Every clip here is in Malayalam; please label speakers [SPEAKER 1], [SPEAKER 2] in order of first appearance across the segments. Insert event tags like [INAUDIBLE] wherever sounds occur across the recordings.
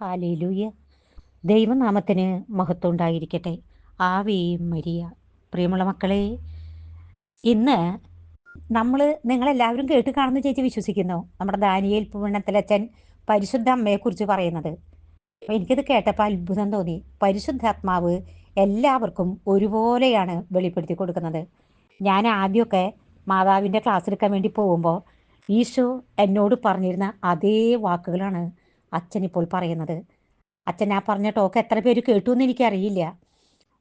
[SPEAKER 1] ഹാലേലൂയ. ദൈവനാമത്തിന് മഹത്വം ഉണ്ടായിരിക്കട്ടെ. ആവേ മരിയ. പ്രിയമുള്ള മക്കളെ ഇന്ന് നമ്മൾ നിങ്ങളെല്ലാവരും കേട്ട് കാണുന്ന ചേച്ചി വിശ്വസിക്കുന്നു. നമ്മുടെ ദാനിയേൽ പൂവണ്ണത്തിലച്ചൻ പരിശുദ്ധ അമ്മയെക്കുറിച്ച് പറയുന്നത്. എനിക്കിത് കേട്ടപ്പോൾ അത്ഭുതം തോന്നി. പരിശുദ്ധാത്മാവ് എല്ലാവർക്കും ഒരുപോലെയാണ് വെളിപ്പെടുത്തി കൊടുക്കുന്നത്. ഞാൻ ആദ്യമൊക്കെ മാതാവിന്റെ ക്ലാസ് എടുക്കാൻ വേണ്ടി പോകുമ്പോൾ ഈശോ എന്നോട് പറഞ്ഞിരുന്ന അതേ വാക്കുകളാണ് അച്ഛൻ ഇപ്പോൾ പറയുന്നത്. അച്ഛൻ ആ പറഞ്ഞ ടോക്ക് എത്ര പേര് കേട്ടു എന്ന് എനിക്കറിയില്ല.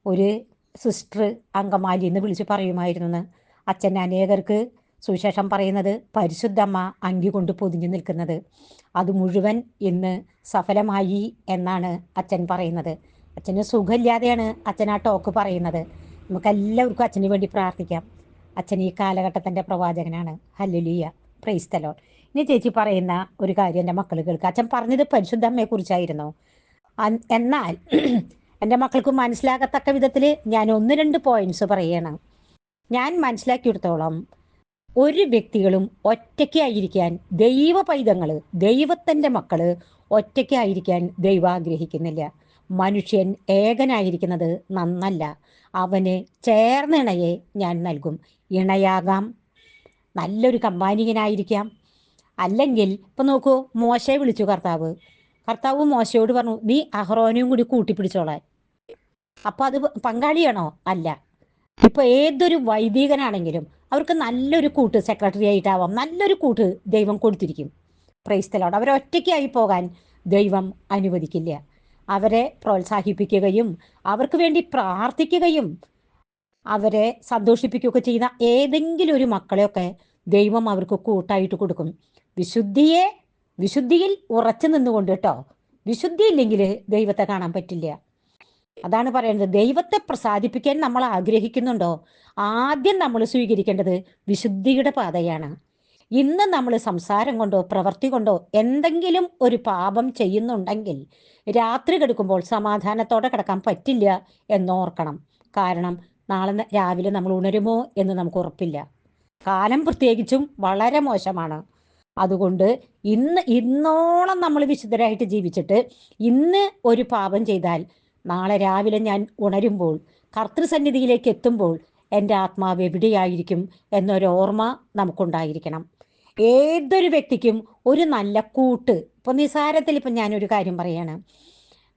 [SPEAKER 1] ഒരു സിസ്റ്റർ അങ്കമാലി എന്ന് വിളിച്ച് പറയുമായിരുന്നു അച്ഛൻ അനേകർക്ക് സുവിശേഷം പറയുന്നത് പരിശുദ്ധമ്മ അങ്കി കൊണ്ട് പൊതിഞ്ഞു നിൽക്കുന്നത്. അത് മുഴുവൻ ഇന്ന് സഫലമായി എന്നാണ് അച്ഛൻ പറയുന്നത്. അച്ഛന് സുഖമില്ലാതെയാണ് അച്ഛൻ ആ ടോക്ക് പറയുന്നത്. നമുക്ക് എല്ലാവർക്കും അച്ഛന് വേണ്ടി പ്രാർത്ഥിക്കാം. അച്ഛൻ ഈ കാലഘട്ടത്തിന്റെ പ്രവാചകനാണ്. ഹല്ലുലിയ. പ്രൈസ്തലോ ഇനി ചേച്ചി പറയുന്ന ഒരു കാര്യം എന്റെ മക്കൾ കേൾക്കുക അച്ഛൻ പറഞ്ഞത് പരിശുദ്ധമ്മയെ കുറിച്ചായിരുന്നു. എന്നാൽ [CLEARS THROAT] എന്റെ മക്കൾക്ക് മനസ്സിലാകത്തക്ക വിധത്തിൽ ഞാൻ ഒന്ന് രണ്ട് പോയിന്റ്സ് പറയണം. ഞാൻ മനസ്സിലാക്കിയെടുത്തോളം ഒരു വ്യക്തികളും ഒറ്റയ്ക്കായിരിക്കാൻ ദൈവ പൈതങ്ങൾ ദൈവത്തിന്റെ മക്കൾ ഒറ്റയ്ക്കായിരിക്കാൻ ദൈവം ആഗ്രഹിക്കുന്നില്ല. മനുഷ്യൻ ഏകനായിരിക്കുന്നത് നന്നല്ല. അവന് ചേർന്ന ഇണയെ ഞാൻ നൽകും. ഇണയാകാം. നല്ലൊരു കമ്പാനികനായിരിക്കാം അല്ലെങ്കിൽ ഇപ്പം നോക്കൂ മോശയെ വിളിച്ചു കർത്താവ്. കർത്താവ് മോശയോട് പറഞ്ഞു നീ അഹ്റോനെയും കൂടി കൂട്ടിപ്പിടിച്ചോളാൻ. അപ്പൊ അത് പങ്കാളിയാണോ? അല്ല. ഇപ്പൊ ഏതൊരു വൈദികനാണെങ്കിലും അവർക്ക് നല്ലൊരു കൂട്ട് സെക്രട്ടറി ആയിട്ടാവാം നല്ലൊരു കൂട്ട് ദൈവം കൊടുത്തിരിക്കും. പ്രൈസ്തലോട് അവരൊറ്റയ്ക്കായി പോകാൻ ദൈവം അനുവദിക്കില്ല. അവരെ പ്രോത്സാഹിപ്പിക്കുകയും അവർക്ക് വേണ്ടി പ്രാർത്ഥിക്കുകയും അവരെ സന്തോഷിപ്പിക്കുകയൊക്കെ ചെയ്യുന്ന ഏതെങ്കിലും ഒരു മക്കളെയൊക്കെ ദൈവം അവർക്ക് കൂട്ടായിട്ട് കൊടുക്കും. വിശുദ്ധിയെ വിശുദ്ധിയിൽ ഉറച്ചു നിന്നുകൊണ്ട് കേട്ടോ. വിശുദ്ധി ഇല്ലെങ്കിൽ ദൈവത്തെ കാണാൻ പറ്റില്ല. അതാണ് പറയുന്നത് ദൈവത്തെ പ്രസാദിപ്പിക്കാൻ നമ്മൾ ആഗ്രഹിക്കുന്നുണ്ടോ? ആദ്യം നമ്മൾ സ്വീകരിക്കേണ്ടത് വിശുദ്ധിയുടെ പാതയാണ്. ഇന്ന് നമ്മൾ സംസാരം കൊണ്ടോ പ്രവൃത്തി കൊണ്ടോ എന്തെങ്കിലും ഒരു പാപം ചെയ്യുന്നുണ്ടെങ്കിൽ രാത്രി കിടക്കുമ്പോൾ സമാധാനത്തോടെ കിടക്കാൻ പറ്റില്ല എന്നോർക്കണം. കാരണം നാളെ രാവിലെ നമ്മൾ ഉണരുമോ എന്ന് നമുക്ക് ഉറപ്പില്ല. കാലം പ്രത്യേകിച്ചും വളരെ മോശമാണ്. അതുകൊണ്ട് ഇന്ന് ഇന്നോളം നമ്മൾ വിശുദ്ധരായിട്ട് ജീവിച്ചിട്ട് ഇന്ന് ഒരു പാപം ചെയ്താൽ നാളെ രാവിലെ ഞാൻ ഉണരുമ്പോൾ കർത്തൃസന്നിധിയിലേക്ക് എത്തുമ്പോൾ എന്റെ ആത്മാവ് എവിടെയായിരിക്കും എന്നൊരു ഓർമ്മ നമുക്കുണ്ടായിരിക്കണം. ഏതൊരു വ്യക്തിക്കും ഒരു നല്ല കൂട്ട് ഇപ്പോൾ നിസാരത്തിൽ ഇപ്പം ഞാനൊരു കാര്യം പറയാണ്.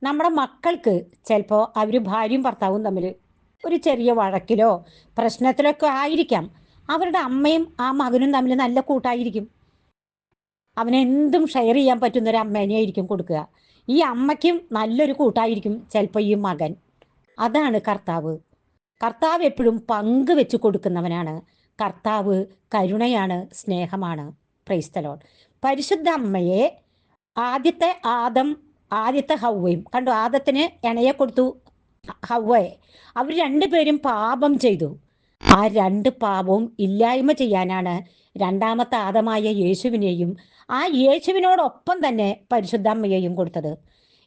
[SPEAKER 1] നമ്മുടെ മക്കൾക്ക് ചിലപ്പോൾ അവർ ഭാര്യയും ഭർത്താവും തമ്മിൽ ഒരു ചെറിയ വഴക്കിലോ പ്രശ്നത്തിലൊക്കെ ആയിരിക്കാം. അവരുടെ അമ്മയും ആ മകനും തമ്മിൽ നല്ല കൂട്ടായിരിക്കും. അവനെന്തും ഷെയർ ചെയ്യാൻ പറ്റുന്ന ഒരു അമ്മേനെയായിരിക്കും കൊടുക്കുക. ഈ അമ്മയ്ക്കും നല്ലൊരു കൂട്ടായിരിക്കും ചിലപ്പോൾ ഈ മകൻ. അതാണ് കർത്താവ്. കർത്താവ് എപ്പോഴും പങ്ക് വെച്ച് കൊടുക്കുന്നവനാണ്. കർത്താവ് കരുണയാണ് സ്നേഹമാണ്. പ്രൈസ്തലോൺ പരിശുദ്ധ അമ്മയെ ആദ്യത്തെ ആദം ആദ്യത്തെ ഹൗവയും കണ്ടു ആദത്തിന് ഇണയെ കൊടുത്തു ഹൗവയെ അവർ രണ്ടുപേരും പാപം ചെയ്തു. ആ രണ്ട് പാപവും ഇല്ലായ്മ ചെയ്യാനാണ് രണ്ടാമത്തെ ആദമായ യേശുവിനെയും ആ യേശുവിനോടൊപ്പം തന്നെ പരിശുദ്ധാമ്മയെയും കൊടുത്തത്.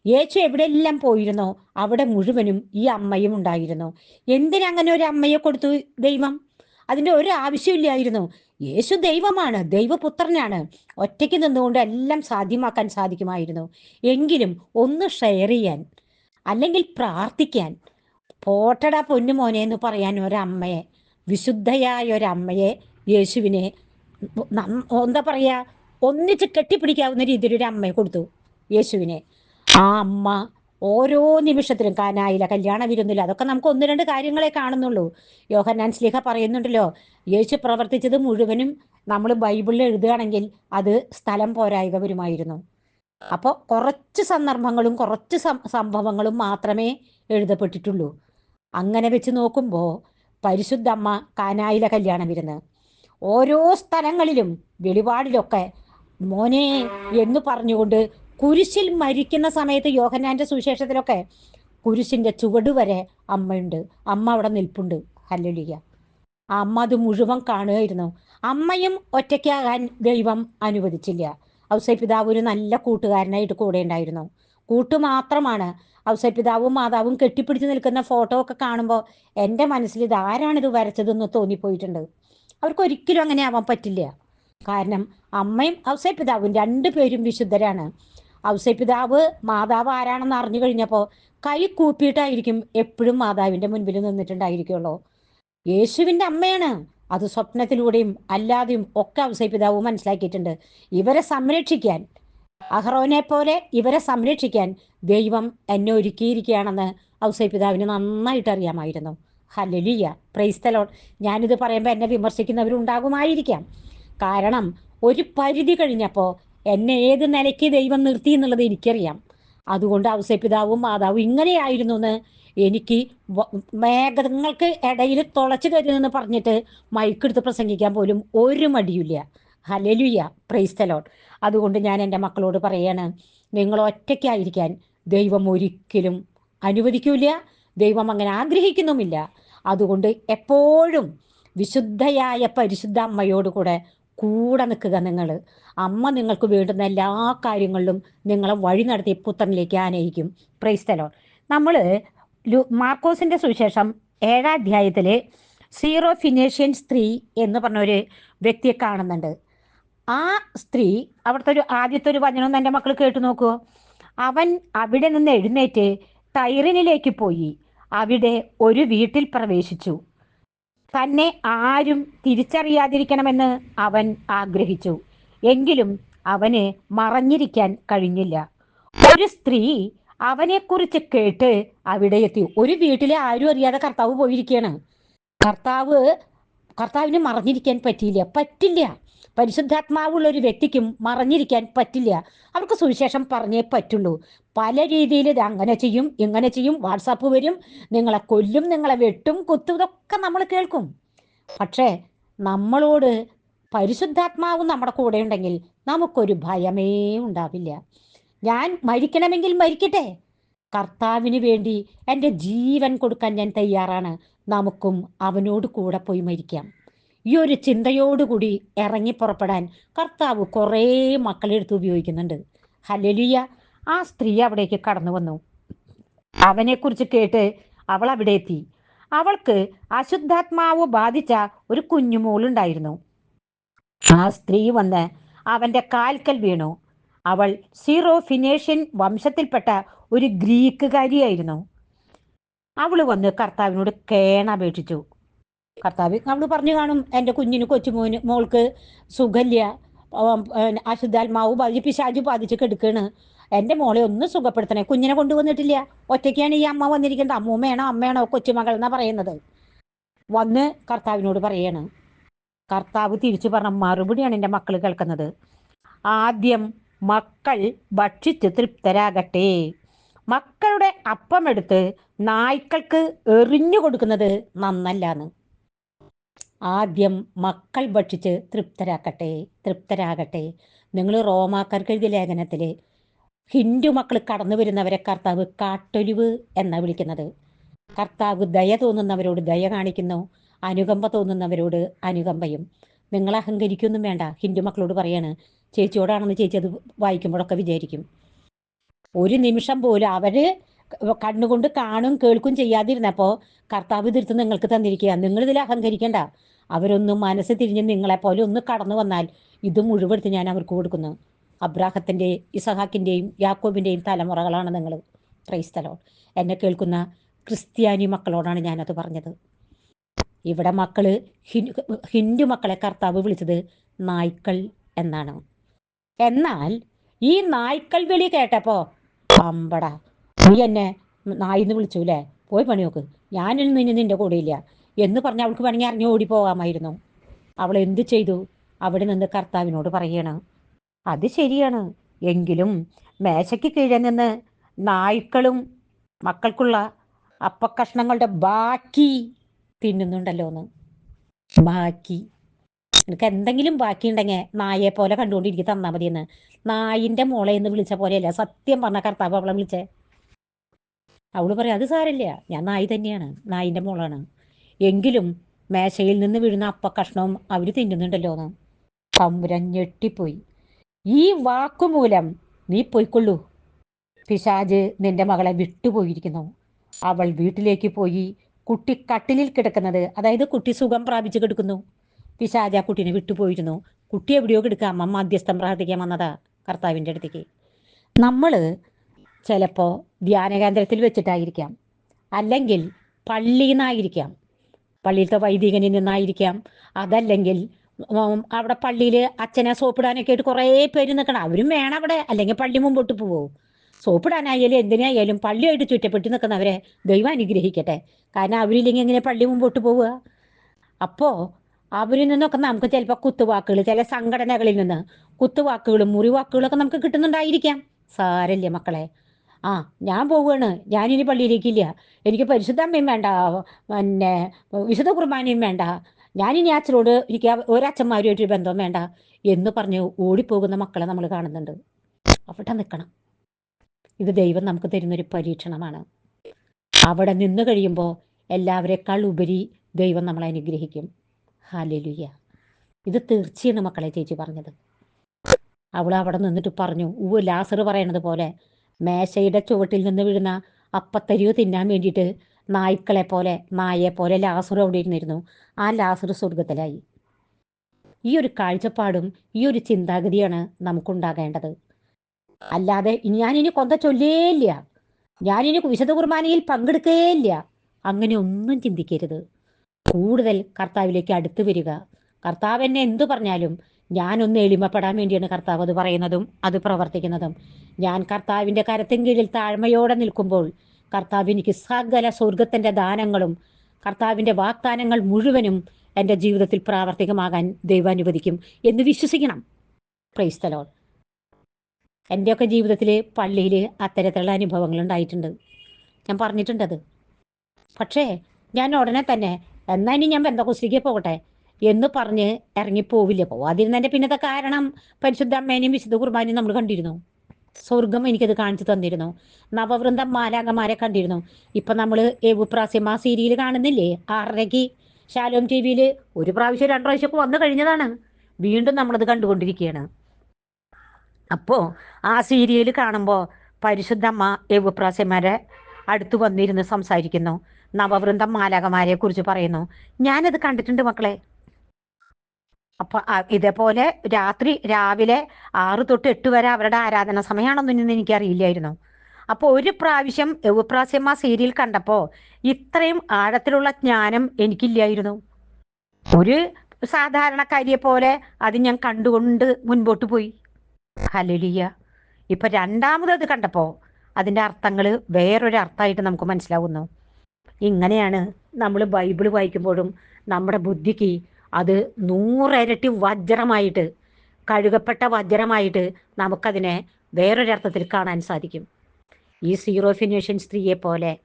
[SPEAKER 1] യേശു എവിടെയെല്ലാം പോയിരുന്നോ അവിടെ മുഴുവനും ഈ അമ്മയും ഉണ്ടായിരുന്നു. എന്തിനങ്ങനെ ഒരു അമ്മയെ കൊടുത്തു ദൈവം? അതിന്റെ ഒരു ആവശ്യമില്ലായിരുന്നു. യേശു ദൈവമാണ് ദൈവപുത്രനാണ്. ഒറ്റയ്ക്ക് നിന്നുകൊണ്ട് എല്ലാം സാധ്യമാക്കാൻ സാധിക്കുമായിരുന്നു. എങ്കിലും ഒന്ന് ഷെയർ ചെയ്യാൻ അല്ലെങ്കിൽ പ്രാർത്ഥിക്കാൻ. പോട്ടട പൊന്നുമോനെ എന്ന് പറയാൻ ഒരമ്മയെ വിശുദ്ധയായ ഒരമ്മയെ യേശുവിനെ എന്താ പറയുക ഒന്നിച്ച് കെട്ടിപ്പിടിക്കാവുന്ന രീതിയിൽ ഒരു അമ്മയെ കൊടുത്തു യേശുവിനെ. ആ അമ്മ ഓരോ നിമിഷത്തിലും കാനായില്ല കല്യാണ വിരുന്നില്ല അതൊക്കെ നമുക്ക് ഒന്ന് രണ്ട് കാര്യങ്ങളെ കാണുന്നുള്ളൂ. യോഹന്നാൻ സ്ലിഹ പറയുന്നുണ്ടല്ലോ യേശു പ്രവർത്തിച്ചത് മുഴുവനും നമ്മൾ ബൈബിളിൽ എഴുതുകയാണെങ്കിൽ അത് സ്ഥലം പോരായിക വരുമായിരുന്നു അപ്പോൾ കുറച്ച് സന്ദർഭങ്ങളും കുറച്ച് സംഭവങ്ങളും മാത്രമേ എഴുതപ്പെട്ടിട്ടുള്ളൂ. അങ്ങനെ വെച്ച് നോക്കുമ്പോൾ പരിശുദ്ധമ്മ കാനായിലെ കല്യാണം വിരുന്ന്. ഓരോ സ്ഥലങ്ങളിലും വെളിപാടിലൊക്കെ മോനെ എന്ന് പറഞ്ഞുകൊണ്ട് കുരിശിൽ മരിക്കുന്ന സമയത്ത് യോഹനാന്റെ സുവിശേഷത്തിലൊക്കെ കുരിശിന്റെ ചുവട് വരെ അമ്മയുണ്ട്. അമ്മ അവിടെ നിൽപ്പുണ്ട്. ഹല്ലുലിയ അമ്മ അത് മുഴുവൻ കാണുകയായിരുന്നു. അമ്മയും ഒറ്റയ്ക്കാകാൻ ദൈവം അനുവദിച്ചില്ല. ഔസൈ പിതാവ് ഒരു നല്ല കൂട്ടുകാരനായിട്ട് കൂടെ ഉണ്ടായിരുന്നു. കൂട്ട് മാത്രമാണ്. ഔസൈ പിതാവും മാതാവും കെട്ടിപ്പിടിച്ച് നിൽക്കുന്ന ഫോട്ടോ ഒക്കെ കാണുമ്പോൾ എന്റെ മനസ്സിൽ ഇത് ആരാണിത് വരച്ചതെന്ന് തോന്നിപ്പോയിട്ടുണ്ട്. അവർക്ക് ഒരിക്കലും അങ്ങനെ ആവാൻ പറ്റില്ല. കാരണം അമ്മയും ഔസൈ പിതാവും രണ്ടുപേരും വിശുദ്ധരാണ്. ഔസപിതാവ് മാതാവ് ആരാണെന്ന് അറിഞ്ഞു കഴിഞ്ഞപ്പോൾ കൈ കൂപ്പിയിട്ടായിരിക്കും എപ്പോഴും മാതാവിന്റെ മുൻപിൽ നിന്നിട്ടുണ്ടായിരിക്കുള്ളൂ. യേശുവിന്റെ അമ്മയാണ്. അത് സ്വപ്നത്തിലൂടെയും അല്ലാതെയും ഒക്കെ ഔസപിതാവ് മനസ്സിലാക്കിയിട്ടുണ്ട്. ഇവരെ സംരക്ഷിക്കാൻ അഹ്റോനെ പോലെ ഇവരെ സംരക്ഷിക്കാൻ ദൈവം എന്നെ ഒരുക്കിയിരിക്കുകയാണെന്ന് ഔസൈ പിതാവിന് നന്നായിട്ട് അറിയാമായിരുന്നു. ഹലലിയ പ്രൈസ്തലോൺ ഞാനിത് പറയുമ്പോൾ എന്നെ വിമർശിക്കുന്നവരുണ്ടാകുമായിരിക്കാം. കാരണം ഒരു പരിധി കഴിഞ്ഞപ്പോൾ എന്നെ ഏത് നിലയ്ക്ക് ദൈവം നിർത്തി എന്നുള്ളത് എനിക്കറിയാം. അതുകൊണ്ട് ഔസപിതാവും മാതാവും ഇങ്ങനെയായിരുന്നു എന്ന് എനിക്ക് മേഘങ്ങൾക്ക് ഇടയിൽ തുളച്ചു കരുതെന്ന് പറഞ്ഞിട്ട് മൈക്കെടുത്ത് പ്രസംഗിക്കാൻ പോലും ഒരു മടിയില്ല ഹലലുയ പ്രൈസ്തലോൺ അതുകൊണ്ട് ഞാൻ എന്റെ മക്കളോട് പറയാണ് നിങ്ങൾ ഒറ്റയ്ക്കായിരിക്കാൻ ദൈവം ഒരിക്കലും അനുവദിക്കൂല ദൈവം അങ്ങനെ ആഗ്രഹിക്കുന്നുമില്ല. അതുകൊണ്ട് എപ്പോഴും വിശുദ്ധയായ പരിശുദ്ധ അമ്മയോട് കൂടെ കൂടെ നിൽക്കുക നിങ്ങൾ. അമ്മ നിങ്ങൾക്ക് വേണ്ടുന്ന എല്ലാ കാര്യങ്ങളിലും നിങ്ങളെ വഴി നടത്തി പുത്രനിലേക്ക് ആനയിക്കും. പ്രൈസ്തലോ നമ്മൾ മാർക്കോസിന്റെ സുവിശേഷം ഏഴാം അധ്യായത്തിൽ സീറോ ഫിനേഷ്യൻ സ്ത്രീ എന്ന് പറഞ്ഞൊരു വ്യക്തിയെ കാണുന്നുണ്ട്. ആ സ്ത്രീ അവിടുത്തെ ഒരു ആദ്യത്തെ ഒരു വചനം എന്റെ മക്കൾ കേട്ടു നോക്കുമോ അവൻ അവിടെ നിന്ന് എഴുന്നേറ്റ് ടൈറിനിലേക്ക് പോയി. അവിടെ ഒരു വീട്ടിൽ പ്രവേശിച്ചു. തന്നെ ആരും തിരിച്ചറിയാതിരിക്കണമെന്ന് അവൻ ആഗ്രഹിച്ചു. എങ്കിലും അവന് മറഞ്ഞിരിക്കാൻ കഴിഞ്ഞില്ല. ഒരു സ്ത്രീ അവനെക്കുറിച്ച് കേട്ട് അവിടെ എത്തി. ഒരു വീട്ടിലെ ആരും അറിയാതെ കർത്താവ് പോയിരിക്കുകയാണ്. കർത്താവ് കർത്താവിന് മറഞ്ഞിരിക്കാൻ പറ്റിയില്ല. പറ്റില്ല. പരിശുദ്ധാത്മാവുള്ള ഒരു വ്യക്തിക്കും മറഞ്ഞിരിക്കാൻ പറ്റില്ല. അവർക്ക് സുവിശേഷം പറഞ്ഞേ പറ്റുള്ളൂ. പല രീതിയിൽ ഇത് അങ്ങനെ ചെയ്യും ഇങ്ങനെ ചെയ്യും വാട്സാപ്പ് വരും നിങ്ങളെ കൊല്ലും നിങ്ങളെ വെട്ടും കുത്തും ഇതൊക്കെ നമ്മൾ കേൾക്കും. പക്ഷേ നമ്മളോട് പരിശുദ്ധാത്മാവ് നമ്മുടെ കൂടെ ഉണ്ടെങ്കിൽ നമുക്കൊരു ഭയമേ ഉണ്ടാവില്ല. ഞാൻ മരിക്കണമെങ്കിൽ മരിക്കട്ടെ. കർത്താവിന് വേണ്ടി എന്റെ ജീവൻ കൊടുക്കാൻ ഞാൻ തയ്യാറാണ്. നമുക്കും അവനോട് കൂടെ പോയി മരിക്കാം. ഈ ഒരു ചിന്തയോടുകൂടി ഇറങ്ങി പുറപ്പെടാൻ കർത്താവ് കുറേ മക്കളെടുത്ത് ഉപയോഗിക്കുന്നുണ്ട്. ഹലലിയ ആ സ്ത്രീ അവിടേക്ക് കടന്നു വന്നു. അവനെക്കുറിച്ച് കേട്ട് അവൾ അവിടെ എത്തി. അവൾക്ക് അശുദ്ധാത്മാവ് ബാധിച്ച ഒരു കുഞ്ഞുമോളുണ്ടായിരുന്നു. ആ സ്ത്രീ വന്ന് അവന്റെ കാൽക്കൽ വീണു. അവൾ സീറോ ഫിനേഷ്യൻ വംശത്തിൽപ്പെട്ട ഒരു ഗ്രീക്കുകാരിയായിരുന്നു അവൾ വന്ന് കർത്താവിനോട് കേണപേക്ഷിച്ചു. കർത്താവ് നമ്മൾ പറഞ്ഞു കാണും എന്റെ കുഞ്ഞിന് കൊച്ചുമോന് മോൾക്ക് ഏഹ്, അശുദ്ധാത്മാവ് ബാധിച്ച് പിശാജു ബാധിച്ച് കെടുക്കണ്. എന്റെ മോളെ ഒന്ന് സുഖപ്പെടുത്തണേ. കുഞ്ഞിനെ കൊണ്ടുവന്നിട്ടില്ല. ഒറ്റയ്ക്കാണ് ഈ അമ്മ വന്നിരിക്കുന്നത്. അമ്മൂമ്മയാണോ അമ്മയാണോ കൊച്ചുമകൾ എന്നാ പറയുന്നത്. വന്ന് കർത്താവിനോട് പറയാണ്. കർത്താവ് തിരിച്ചു പറഞ്ഞ മറുപടിയാണ് എന്റെ മക്കൾ കേൾക്കുന്നത്. ആദ്യം മക്കൾ ഭക്ഷിച്ച് തൃപ്തരാകട്ടെ. മക്കളുടെ അപ്പമെടുത്ത് നായ്ക്കൾക്ക് എറിഞ്ഞു കൊടുക്കുന്നത് നന്നല്ലാന്ന്. ആദ്യം മക്കൾ ഭക്ഷിച്ച് തൃപ്തരാക്കട്ടെ തൃപ്തരാകട്ടെ. നിങ്ങൾ റോമാക്കാർക്ക് എഴുതിയ ലേഖനത്തിൽ ഹിന്ദു മക്കൾ കടന്നു വരുന്നവരെ കർത്താവ് കാട്ടൊലിവ് എന്നാണ് വിളിക്കുന്നത്. കർത്താവ് ദയ തോന്നുന്നവരോട് ദയ കാണിക്കുന്നു അനുകമ്പ തോന്നുന്നവരോട് അനുകമ്പയും. നിങ്ങൾ അഹങ്കരിക്കൊന്നും വേണ്ട ഹിന്ദു മക്കളോട് പറയാണ് ചേച്ചിയോടാണെന്ന് ചേച്ചി അത് വായിക്കുമ്പോഴൊക്കെ വിചാരിക്കും. ഒരു നിമിഷം പോലും അവർ കണ്ണുകൊണ്ട് കാണും കേൾക്കും ചെയ്യാതിരുന്നപ്പോൾ കർത്താവ് തീർത്ത് നിങ്ങൾക്ക് തന്നിരിക്കുക നിങ്ങൾ ഇതിൽ അഹങ്കരിക്കേണ്ട. അവരൊന്നും മനസ്സ് തിരിഞ്ഞ് നിങ്ങളെപ്പോലെ ഒന്ന് കടന്നു വന്നാൽ ഇത് മുഴുവെടുത്ത് ഞാൻ അവർക്ക് കൊടുക്കുന്നു. അബ്രാഹത്തിന്റെ ഇസഹാക്കിന്റെയും യാക്കോബിന്റെയും തലമുറകളാണ് നിങ്ങൾ. ക്രൈസ്തലോ എന്നെ കേൾക്കുന്ന ക്രിസ്ത്യാനി മക്കളോടാണ് ഞാനത് പറഞ്ഞത്. ഇവിടെ മക്കൾ ഹിന്ദു മക്കളെ കർത്താവ് വിളിച്ചത് നായ്ക്കൾ എന്നാണ്. എന്നാൽ ഈ നായ്ക്കൾ വിളി കേട്ടപ്പോ അമ്പട നീ എന്നെ നായിന്ന് വിളിച്ചു അല്ലേ പോയി പണി നോക്ക് ഞാനിൽ നിന്ന് നിന്റെ കൂടെ ഇല്ല എന്ന് പറഞ്ഞ് അവൾക്ക് വേണമെങ്കിൽ അറിഞ്ഞു ഓടി പോകാമായിരുന്നു. അവൾ എന്ത് ചെയ്തു? അവിടെ നിന്ന് കർത്താവിനോട് പറയണം അത് ശരിയാണ്. എങ്കിലും മേശയ്ക്ക് കീഴെ നിന്ന് നായ്ക്കളും മക്കൾക്കുള്ള അപ്പക്കഷ്ണങ്ങളുടെ ബാക്കി തിന്നുന്നുണ്ടല്ലോ എന്ന്. ബാക്കി. എനിക്ക് എന്തെങ്കിലും ബാക്കി ഉണ്ടെങ്കിൽ നായെ പോലെ കണ്ടുകൊണ്ട് എനിക്ക് തന്നാൽ മതിയെന്ന്. നായിന്റെ മോളെ എന്ന് വിളിച്ച പോലെയല്ല. സത്യം പറഞ്ഞ കർത്താവ് അവളെ വിളിച്ചേ. അവൾ പറയാം അത് സാരല്ല ഞാൻ നായി തന്നെയാണ്. നായിന്റെ മോളാണ്. എങ്കിലും മേശയിൽ നിന്ന് വീഴുന്ന അപ്പക്കഷ്ണവും അവർ തിന്നുന്നുണ്ടല്ലോ എന്ന്. തമ്പുരാൻ ഞെട്ടിപ്പോയി. ഈ വാക്കുമൂലം നീ പോയിക്കൊള്ളൂ. പിശാജ് നിന്റെ മകളെ വിട്ടുപോയിരിക്കുന്നു. അവൾ വീട്ടിലേക്ക് പോയി കുട്ടി കട്ടിലിൽ കിടക്കുന്നത് അതായത് കുട്ടി സുഖം പ്രാപിച്ച് കിടക്കുന്നു. പിശാജ് ആ കുട്ടീനെ വിട്ടുപോയിരുന്നു. കുട്ടി എവിടെയോ കിടക്കുക. അമ്മ മധ്യസ്ഥം പ്രാർത്ഥിക്കാൻ വന്നതാ കർത്താവിന്റെ അടുത്തേക്ക്. നമ്മൾ ചിലപ്പോൾ ധ്യാനകേന്ദ്രത്തിൽ വെച്ചിട്ടായിരിക്കാം. അല്ലെങ്കിൽ പള്ളിയിൽ നിന്നായിരിക്കാം. പള്ളിയിലത്തെ വൈദികനിൽ നിന്നായിരിക്കാം. അതല്ലെങ്കിൽ അവിടെ പള്ളിയിൽ അച്ഛനെ സോപ്പിടാനൊക്കെ ആയിട്ട് കുറേ പേര് നിൽക്കണം. അവരും വേണം അവിടെ. അല്ലെങ്കിൽ പള്ളി മുമ്പോട്ട് പോവും. സോപ്പിടാനായാലും എന്തിനായാലും പള്ളിയായിട്ട് ചുറ്റപ്പെട്ട് നിൽക്കുന്നവരെ ദൈവം അനുഗ്രഹിക്കട്ടെ. കാരണം അവരില്ലെങ്കിൽ എങ്ങനെ പള്ളി മുമ്പോട്ട് പോവുക? അപ്പോൾ അവരിൽ നിന്നൊക്കെ നമുക്ക് ചിലപ്പോൾ കുത്തുവാക്കുകൾ ചില സംഘടനകളിൽ നിന്ന് കുത്തുവാക്കുകളും മുറിവാക്കുകളൊക്കെ നമുക്ക് കിട്ടുന്നുണ്ടായിരിക്കാം. സാരല്ലേ മക്കളെ. ആ ഞാൻ പോവുകയാണ് ഞാനിനി പള്ളിയിലേക്കില്ല. എനിക്ക് പരിശുദ്ധമ്മയും വേണ്ട. പിന്നെ വിശുദ്ധ കുർബാനയും വേണ്ട. ഞാനിനി അച്ഛനോട് എനിക്ക് ഒരച്ഛന്മാരുമായിട്ട് ഒരു ബന്ധം വേണ്ട എന്ന് പറഞ്ഞ് ഓടിപ്പോകുന്ന മക്കളെ നമ്മൾ കാണുന്നുണ്ട്. അവിടെ നിൽക്കണം. ഇത് ദൈവം നമുക്ക് തരുന്നൊരു പരീക്ഷണമാണ്. അവിടെ നിന്ന് കഴിയുമ്പോൾ എല്ലാവരെക്കാൾ ഉപരി ദൈവം നമ്മളെ അനുഗ്രഹിക്കും. ഹാലലുയ്യ ഇത് തീർച്ചയാണ് മക്കളെ ചേച്ചി പറഞ്ഞത്. അവൾ അവിടെ നിന്നിട്ട് പറഞ്ഞു ഊ ലാസർ പറയണത് പോലെ മേശയുടെ ചുവട്ടിൽ നിന്ന് വീഴുന്ന അപ്പത്തരിവ് തിന്നാൻ വേണ്ടിയിട്ട് നായ്ക്കളെ പോലെ നായയെ പോലെ ലാസർ അവിടെ ഇരുന്നിരുന്നു. ആ ലാസർ സ്വർഗത്തിലായി ഈ ഒരു കാഴ്ചപ്പാടും ഈ ഒരു ചിന്താഗതിയാണ് നമുക്കുണ്ടാകേണ്ടത്. അല്ലാതെ ഞാനിനി കൊന്ത ചൊല്ലേയില്ല. ഞാനിനി വിശുദ്ധ കുർബാനയിൽ പങ്കെടുക്കേയില്ല. അങ്ങനെ ഒന്നും ചിന്തിക്കരുത്. കൂടുതൽ കർത്താവിലേക്ക് അടുത്തു വരിക. കർത്താവ് എന്നെ എന്തു പറഞ്ഞാലും ഞാനൊന്ന് എളിമപ്പെടാൻ വേണ്ടിയാണ് കർത്താവ് അത് പറയുന്നതും അത് പ്രവർത്തിക്കുന്നതും. ഞാൻ കർത്താവിന്റെ കരത്തിൻ കീഴിൽ താഴ്മയോടെ നിൽക്കുമ്പോൾ കർത്താവ് എനിക്ക് സകല സ്വർഗത്തിന്റെ ദാനങ്ങളും കർത്താവിന്റെ വാഗ്ദാനങ്ങൾ മുഴുവനും എന്റെ ജീവിതത്തിൽ പ്രാവർത്തികമാകാൻ ദൈവം അനുവദിക്കും എന്ന് വിശ്വസിക്കണം. ക്രൈസ്തലോൾ എന്റെയൊക്കെ ജീവിതത്തിൽ പള്ളിയിൽ അത്തരത്തിലുള്ള അനുഭവങ്ങൾ ഉണ്ടായിട്ടുണ്ട്. ഞാൻ പറഞ്ഞിട്ടുണ്ടത്. പക്ഷേ ഞാൻ ഉടനെ തന്നെ എന്നാ ഇനി ഞാൻ ബന്ധക്കുസ്തിക്ക് പോകട്ടെ? എന്ന് പറഞ്ഞ് ഇറങ്ങിപ്പോവില്ല. പോവാതിരുന്നതിന്റെ പിന്നത്തെ കാരണം? പരിശുദ്ധ അമ്മേനെയും വിശുദ്ധ കുർബാനയും നമ്മൾ കണ്ടിരുന്നു. സ്വർഗം എനിക്കത് കാണിച്ചു തന്നിരുന്നു. നവവൃന്ദം മാലാകമാരെ കണ്ടിരുന്നു. ഇപ്പം നമ്മൾ ആ സീരിയൽ കാണുന്നില്ലേ? ആറരയ്ക്ക് ശാലോം ടി വിയിൽ ഒരു പ്രാവശ്യം രണ്ട് പ്രാവശ്യമൊക്കെ വന്നു കഴിഞ്ഞതാണ്. വീണ്ടും നമ്മളത് കണ്ടുകൊണ്ടിരിക്കുകയാണ്. അപ്പോ ആ സീരിയൽ കാണുമ്പോൾ പരിശുദ്ധമ്മ ഏവുപ്രാസ്യന്മാരെ അടുത്ത് വന്നിരുന്ന് സംസാരിക്കുന്നു. നവവൃന്ദം മാലാകമാരെ കുറിച്ച് പറയുന്നു. ഞാനത് കണ്ടിട്ടുണ്ട് മക്കളെ. അപ്പൊ ഇതേപോലെ രാത്രി രാവിലെ ആറ് തൊട്ട് എട്ട് വരെ അവരുടെ ആരാധന സമയമാണെന്നൊന്നും എനിക്കറിയില്ലായിരുന്നു. അപ്പോൾ ഒരു പ്രാവശ്യം യൗപ്രാസ്യമ്മ സീരിയൽ കണ്ടപ്പോൾ ഇത്രയും ആഴത്തിലുള്ള ജ്ഞാനം എനിക്കില്ലായിരുന്നു. ഒരു സാധാരണക്കാരിയെ പോലെ അത് ഞാൻ കണ്ടുകൊണ്ട് മുൻപോട്ട് പോയി. ഹലലിയ ഇപ്പൊ രണ്ടാമത് അത് കണ്ടപ്പോൾ അതിന്റെ അർത്ഥങ്ങൾ വേറൊരു അർത്ഥമായിട്ട് നമുക്ക് മനസ്സിലാവുന്നു. ഇങ്ങനെയാണ് നമ്മൾ ബൈബിൾ വായിക്കുമ്പോഴും നമ്മുടെ ബുദ്ധിക്ക് അത് നൂറരട്ടി വജ്രമായിട്ട് കഴുകപ്പെട്ട വജ്രമായിട്ട് നമുക്കതിനെ വേറൊരർത്ഥത്തിൽ കാണാൻ സാധിക്കും. ഈ സീറോ സ്ത്രീയെ പോലെ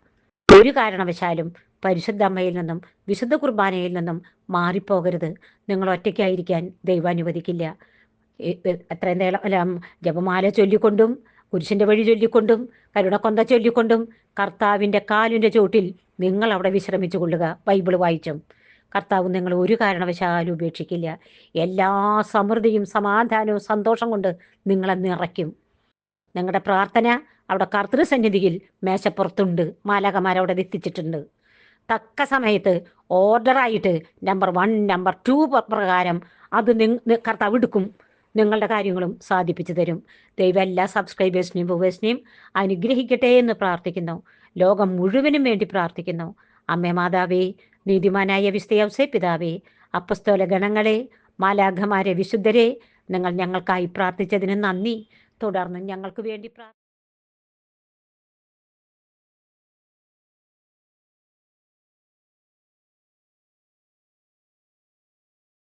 [SPEAKER 1] ഒരു കാരണവശാലും പരിശുദ്ധ അമ്മയിൽ നിന്നും വിശുദ്ധ കുർബാനയിൽ നിന്നും മാറിപ്പോകരുത്. നിങ്ങൾ ഒറ്റയ്ക്കായിരിക്കാൻ ദൈവം അനുവദിക്കില്ല. എത്രയും നേരം ജപമാല ചൊല്ലിക്കൊണ്ടും കുരിശിന്റെ വഴി ചൊല്ലിക്കൊണ്ടും കരുണക്കൊന്ത ചൊല്ലിക്കൊണ്ടും കർത്താവിന്റെ കാലിന്റെ ചൂട്ടിൽ നിങ്ങൾ അവിടെ വിശ്രമിച്ചു കൊള്ളുക. ബൈബിൾ വായിച്ചും. കർത്താവ് നിങ്ങൾ ഒരു കാരണവശാലും ഉപേക്ഷിക്കില്ല. എല്ലാ സമൃദ്ധിയും സമാധാനവും സന്തോഷം കൊണ്ട് നിങ്ങളെ നിറയ്ക്കും. നിങ്ങളുടെ പ്രാർത്ഥന അവിടെ കർത്തൃസന്നിധിയിൽ മേശപ്പുറത്തുണ്ട്. മാലാകമാരവിടെ എത്തിച്ചിട്ടുണ്ട്. തക്ക സമയത്ത് ഓർഡറായിട്ട് നമ്പർ വൺ നമ്പർ ടു പ്രകാരം അത് കർത്താവ് എടുക്കും. നിങ്ങളുടെ കാര്യങ്ങളും സാധിപ്പിച്ചു തരും. ദൈവം എല്ലാ സബ്സ്ക്രൈബേഴ്സിനെയും വ്യൂവേഴ്സിനെയും അനുഗ്രഹിക്കട്ടെ എന്ന് പ്രാർത്ഥിക്കുന്നു. ലോകം മുഴുവനും വേണ്ടി പ്രാർത്ഥിക്കുന്നു. അമ്മേ മാതാവേ നീതിമാനായ വിസ്തയൗസേ പിതാവേ അപ്പസ്തോല ഗണങ്ങളെ മാലാഘമാരെ വിശുദ്ധരെ നിങ്ങൾ ഞങ്ങൾക്കായി പ്രാർത്ഥിച്ചതിന് നന്ദി. തുടർന്ന് ഞങ്ങൾക്ക് വേണ്ടി പ്രാർ